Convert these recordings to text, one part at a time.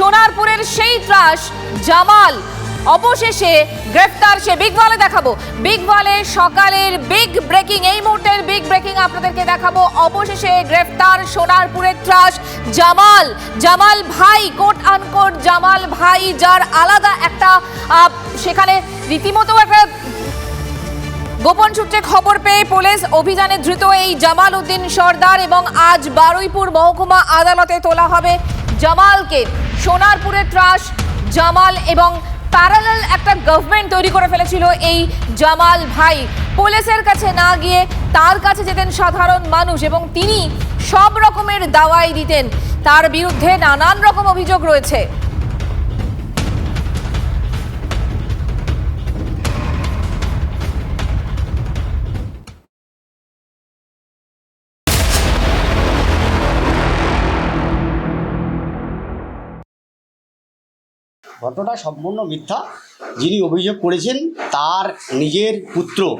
সোনারপুরের সেই ত্রাস, জামাল। অবশেষে গ্রেফতার সে বিগ বলে দেখাবো। বিগ বলে সকালের বিগ ব্রেকিং এই মুহূর্তের বিগ ব্রেকিং আপনাদেরকে দেখাবো। অবশেষে গ্রেফতার সোনারপুরের ত্রাস, জামাল। জামাল ভাই কোট আনকোট জামাল ভাই, যার আলাদা একটা সেখানে রীতিমতো একটা গোপন সূত্রে খবর পেয়ে পুলিশ অভিযানে ধৃত এই জামাল উদ্দিন সর্দার এবং আজ বারুইপুর মহকুমা আদালতে তোলা হবে। জামালকে। সোনারপুরের ত্রাস, জামাল এবং প্যারালাল একটা গভর্নমেন্ট তৈরি করে ফেলেছিল এই জামাল ভাই। পুলিশের কাছে না গিয়ে তার কাছে যেতেন সাধারণ মানুষ এবং তিনি সব রকমের দাওয়াই দিতেন। তার বিরুদ্ধে নানান রকম অভিযোগ রয়েছে। ঘটনাটা সম্পূর্ণ মিথ্যা। যিনি অভিযোগ করেছেন তার নিজের পুত্র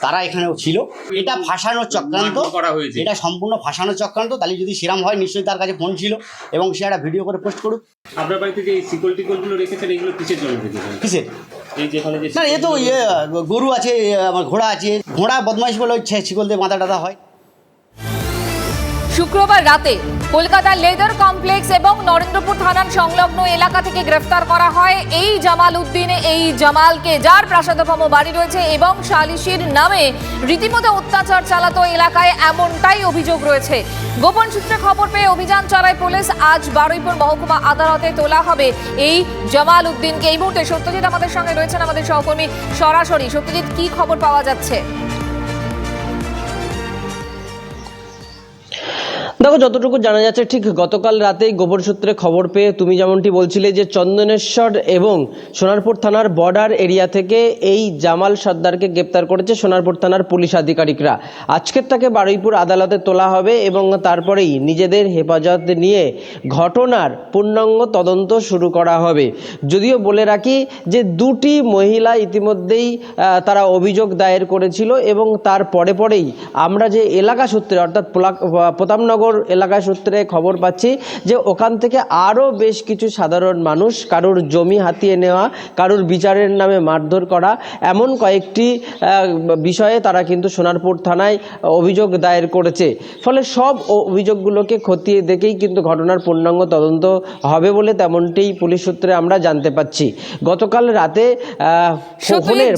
তারা এখানেও ছিল। এটা ফাঁসানোর চক্রান্ত। করা হয়েছে। এটা সম্পূর্ণ ফাঁসানোর চক্রান্ত। তাহলে যদি সেরাম হয় নিশ্চয়ই তার কাছে ফোন ছিল এবং সে একটা ভিডিও করে পোস্ট করুক। আপনার বাড়িতে যে শিকল টিকলগুলো রেখেছেন এগুলো কিসের জন্য রেখেছেন? কিসের? এই যেখানে যে না এ তো ইয়ে গরু আছে আমার ঘোড়া আছে। ঘোড়া বদমাইশ বলে ওই ছে- শিকল দিয়ে মাথা টাথা হয়। শুক্রবার রাতে কলকাতার লেদার কমপ্লেক্স এবং নরেন্দ্রপুর থানার সংলগ্ন এলাকা থেকে গ্রেফতার করা হয়। এই জামাল উদ্দিন এই জামালকে যার প্রাসাদভম বাড়ি রয়েছে এবং শালিশির নামে রীতিমতো অত্যাচার চালাতো এলাকায় এমনটাই অভিযোগ রয়েছে। গোপন সূত্রে খবর পেয়ে অভিযান চালায় পুলিশ। আজ বারুইপুর মহকুমা আদালতে তোলা হবে এই জামাল উদ্দিনকে এই মুহূর্তে সত্যজিৎ আমাদের সঙ্গে রয়েছেন আমাদের সহকর্মী সরাসরি। সত্যজিৎ, কি খবর পাওয়া যাচ্ছে? দেখো, যতটুকু জানা যাচ্ছে, ঠিক গতকাল রাতেই গোপন সূত্রে খবর পেয়ে তুমি যেমনটি বলছিলে যে চন্দনেশ্বর এবং সোনারপুর থানার বর্ডার এরিয়া থেকে এই জামাল সর্দারকে গ্রেপ্তার করেছে সোনারপুর থানার পুলিশ আধিকারিকরা। আজকের তাকে বারুইপুর আদালতে তোলা হবে এবং তারপরেই নিজেদের হেফাজত নিয়ে ঘটনার পূর্ণাঙ্গ তদন্ত শুরু করা হবে। যদিও বলে রাখি যে দুটি মহিলা ইতিমধ্যেই তারা অভিযোগ দায়ের করেছিল এবং তার পরে পরেই আমরা যে এলাকা সূত্রে, অর্থাৎ প্রতাপনগর এলাকা সূত্রে খবর পাচ্ছি যে ওখান থেকে আরও বেশ কিছু সাধারণ মানুষ কারোর জমি হাতিয়ে নেওয়া কারোর বিচারের নামে মারধর করা এমন কয়েকটি বিষয়ে তারা কিন্তু সোনারপুর থানায় অভিযোগ দায়ের করেছে। ফলে সব অভিযোগগুলোকে খতিয়ে দেখেই কিন্তু ঘটনার পূর্ণাঙ্গ তদন্ত হবে বলে তেমনটি পুলিশ সূত্রে আমরা জানতে পাচ্ছি। গতকাল রাতে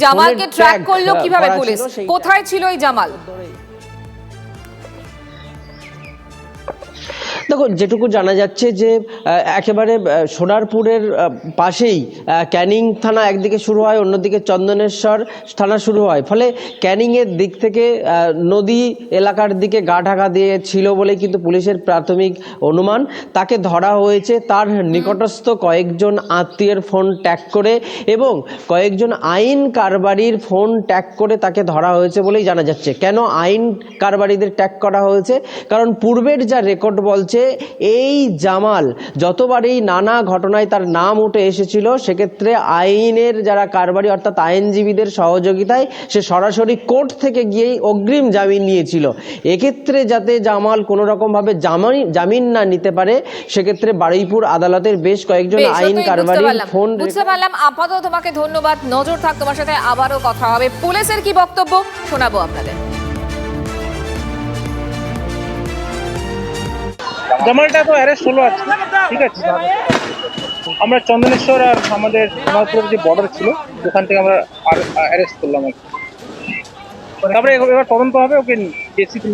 জামালকে ট্র্যাক করল কীভাবে পুলিশ? কোথায় ছিল এই জামাল? দেখো যেটুকু জানা যাচ্ছে যে একেবারে সোনারপুরের পাশেই ক্যানিং থানা একদিকে শুরু হয়, অন্যদিকে চন্দনেশ্বর থানা শুরু হয়। ফলে ক্যানিংয়ের দিক থেকে নদী এলাকার দিকে গা ঢাকা দিয়ে ছিল বলে কিন্তু পুলিশের প্রাথমিক অনুমান। তাকে ধরা হয়েছে তার নিকটস্থ কয়েকজন আত্মীয়ের ফোন ট্যাগ করে এবং কয়েকজন আইন কারবারির ফোন ট্যাগ করে তাকে ধরা হয়েছে বলেই জানা যাচ্ছে। কেন আইন কারবারিদের ট্যাগ করা হয়েছে? কারণ পূর্বের যা রেকর্ড বলছে এই জামাল যতবারই নানা ঘটনায় তার নাম উঠে এসেছিল সেক্ষেত্রে আইনের যারা কারবারি অর্থাৎ আইনজীবীদের সহযোগিতায় সে সরাসরি কোর্ট থেকে গিয়েই অগ্রিম জামিন নিয়েছিল। এক্ষেত্রে যাতে জামাল কোনো রকমভাবে জামিন জামিন না নিতে পারে সেক্ষেত্রে বারুইপুর আদালতের বেশ কয়েকজন আইন পারলাম। ফোন বুঝতে পারলাম। আপাতত তোমাকে ধন্যবাদ। নজর থাক তোমার সাথে আবারও কথা হবে। পুলিশের কি বক্তব্য? শোনাবো আপনাদের। জামালটা তো অ্যারেস্ট হলো আছে ঠিক আছে। আমরা চন্দনেশ্বর আর আমাদের জামালপুরের যে বর্ডার ছিল, ওখান থেকে আমরা অ্যারেস্ট করলাম আর। তারপরে এবার তদন্ত হবে, ওকে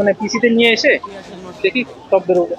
মানে পিসিতে নিয়ে এসে দেখি সব বেরোবে।